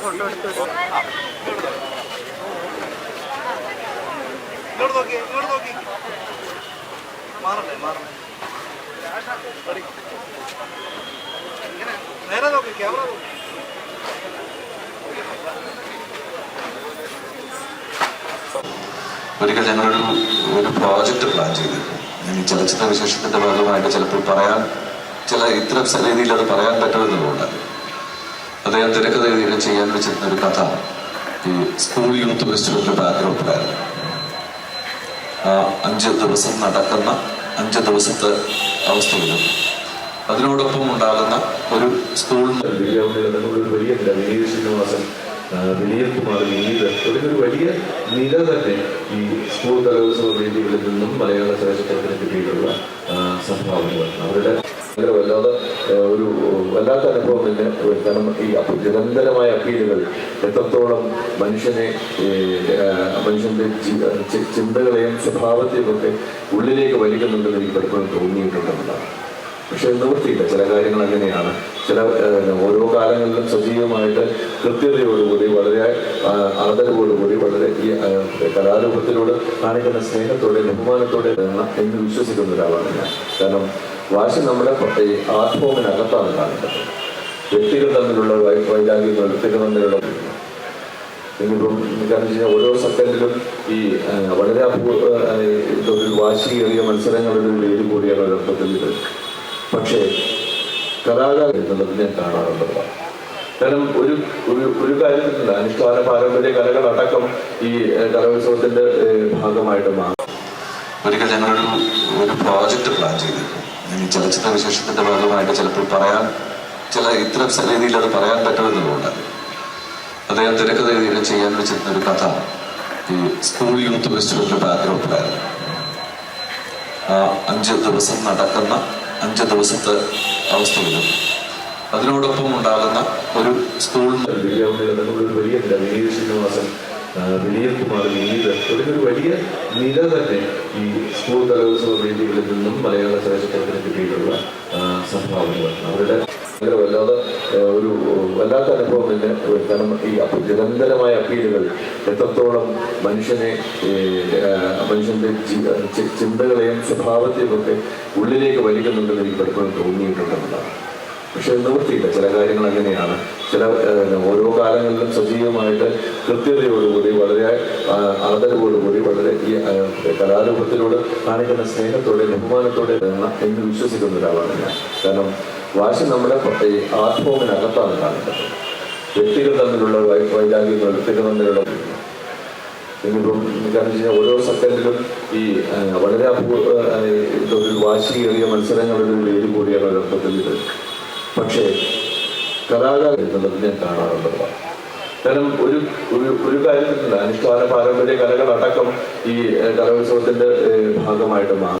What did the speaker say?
Photo? നേരെ camera ഒരിക്കൽ ഞങ്ങളൊരു ഒരു പ്രോജക്റ്റ് പ്ലാൻ ചെയ്തിരുന്നു ഈ ചലച്ചിത്ര വിശേഷത്തിന്റെ ഭാഗമായിട്ട് ചിലപ്പോൾ പറയാൻ ചില ഇത്തരം സ- രീതിയിൽ അത് പറയാൻ പറ്റുമെന്നുള്ളതുകൊണ്ട് അദ്ദേഹം തിരക്കഥ എഴുതിയിട്ട് ചെയ്യാൻ വെച്ചിരുന്ന ഒരു കഥ ഈ സ്കൂൾ യൂത്ത് ഫെസ്റ്റിവലിന്റെ ബാക്ക്ഗ്രൗണ്ടിലായിരുന്നു. ആ അഞ്ച് ദിവസം നടക്കുന്ന അഞ്ച് ദിവസത്തെ അവസ്ഥയിലും അതിനോടൊപ്പം ഉണ്ടാകുന്ന ഒരു സ്കൂളിന്റെ വലിയ വിനീത് ശ്രീനിവാസൻ ആ, കുമാർ വിനീത്. തുടങ്ങിയ ഒരു വലിയ നില തന്നെ ഈ സ്കൂൾ കലോത്സവ വേദികളിൽ നിന്നും മലയാള ചലച്ചിത്രത്തിന് കിട്ടിയിട്ടുള്ള സംഭാവനകൾ. അവരുടെ ഭയങ്കര വല്ലാതെ ഒരു വല്ലാത്ത അനുഭവം തന്നെ കാരണം ഈ നിരന്തരമായ അപ്പീലുകൾ. എത്രത്തോളം മനുഷ്യനെ മനുഷ്യന്റെ ചിന്തകളെയും സ്വഭാവത്തെയും ഒക്കെ ഉള്ളിലേക്ക് വലിക്കുന്നുണ്ടെന്ന് എനിക്ക് പലപ്പോഴും തോന്നിയിട്ടുണ്ടെന്നതാണ് പക്ഷെ നിവൃത്തിയില്ല ചില കാര്യങ്ങൾ അങ്ങനെയാണ്. ചില ഓരോ കാലങ്ങളിലും സജീവമായിട്ട് കൃത്യതയോടുകൂടി വളരെ ആദരവോടുകൂടി വളരെ ഈ കലാരൂപത്തിനോട് കാണിക്കുന്ന സ്നേഹത്തോടെ ബഹുമാനത്തോടെ എന്ന വിശ്വസിക്കുന്ന ഒരാളാണ് ഞാൻ. കാരണം വാശി നമ്മുടെ ഈ ആർട്ട് ഫോമിനകത്താണ് കാണുന്നത് വ്യക്തികൾ തമ്മിലുള്ള വൈരാഗ്യങ്ങൾ വ്യക്തികൾ തമ്മിലുള്ള ഇന്നിപ്പം കാരണം വെച്ച് കഴിഞ്ഞാൽ ഓരോ സെക്കൻഡിലും ഈ വളരെ അപൂർവ വാശിയേറിയ മത്സരങ്ങളുടെ ഒരു വേദി കൂടിയാണ് ഒരർത്ഥത്തിൽ ഇത്. പക്ഷേ കലാകാരൻ എന്നുള്ളത് ഞാൻ കാണാറുള്ളതാണ് കാരണം ഒരു ഒരു ഒരു കാര്യത്തിലില്ല അനുഷ്ഠാന പാരമ്പര്യ കലകളടക്കം ഈ കലോത്സവത്തിന്റെ ഭാഗമായിട്ട് മാറും. ഒരിക്കൽ ഞങ്ങളൊരു ഒരു പ്രോജക്റ്റ് പ്ലാൻ ചെയ്തിരുന്നു ഈ ചലച്ചിത്ര വിശേഷത്തിന്റെ ഭാഗമായിട്ട് ചിലപ്പോൾ പറയാൻ ചില ഇത്തരം രീതിയിൽ അത് പറയാൻ പറ്റുമെന്നുള്ളതുകൊണ്ട് അദ്ദേഹം തിരക്കഥ രീതിയിൽ ചെയ്യാൻ വെച്ചിരുന്ന ഒരു കഥ. ഈ സ്കൂൾ യൂത്ത് ഫെസ്റ്റിവലിന്റെ ബാക്ക്ഗ്രൗണ്ടിലായിരുന്നു അഞ്ച് ദിവസം നടക്കുന്ന അഞ്ച് ദിവസത്തെ അവസ്ഥ വരും. അതിനോടൊപ്പം ഉണ്ടാകുന്ന ഒരു സ്കൂൾ വലിയ വിനീത് ശ്രീനിവാസൻ വലിയ നില തന്നെ ഈ സ്കൂൾ കലോത്സവ വേദികളിൽ നിന്നും മലയാള ചലച്ചിത്രത്തിന് കിട്ടിയിട്ടുള്ള സംഭാവനകൾ അവരുടെ വല്ലാതെ ഒരു വല്ലാത്ത അനുഭവം തന്നെ കാരണം ഈ നിരന്തരമായ അപ്പീലുകൾ. എത്രത്തോളം മനുഷ്യനെ മനുഷ്യന്റെ ചിന്തകളെയും സ്വഭാവത്തെയും ഒക്കെ ഉള്ളിലേക്ക് വലിക്കുന്നുണ്ടെന്ന് എനിക്ക് പലപ്പോഴും തോന്നിയിട്ടുണ്ടെന്നതാണ് പക്ഷെ നിവൃത്തിയില്ല. ചില കാര്യങ്ങൾ അങ്ങനെയാണ്. ചില ഓരോ കാലങ്ങളിലും സജീവമായിട്ട് കൃത്യതയോടുകൂടി വളരെ ആദരവോടുകൂടി വളരെ ഈ കലാരൂപത്തിലൂടെ കാണിക്കുന്ന സ്നേഹത്തോടെ ബഹുമാനത്തോടെ എന്ന് വിശ്വസിക്കുന്ന ഒരാളാണ് ഞാൻ. കാരണം വാശി നമ്മുടെ ആത്മാവിനകത്താണ് കാണുന്നത് വ്യക്തികൾ തമ്മിലുള്ള വൈരാഗ്യങ്ങൾ വ്യക്തികൾ തമ്മിലുള്ള ഓരോ സെക്കൻഡിലും ഈ വളരെ ഇതൊരു വാശിയേറിയ മത്സരങ്ങളുടെ ഒരു വേദി കൂടിയാണ് ഒരർത്ഥത്തിൽ ഇത്. പക്ഷേ കലാകാരൻ എന്നുള്ളത് ഞാൻ കാണാറുള്ളതാണ് കാരണം ഒരു ഒരു ഒരു കാര്യത്തിൽ അനുഷ്ഠാന പാരമ്പര്യ കലകളടക്കം ഈ കലോത്സവത്തിന്റെ ഭാഗമായിട്ട് മാറും.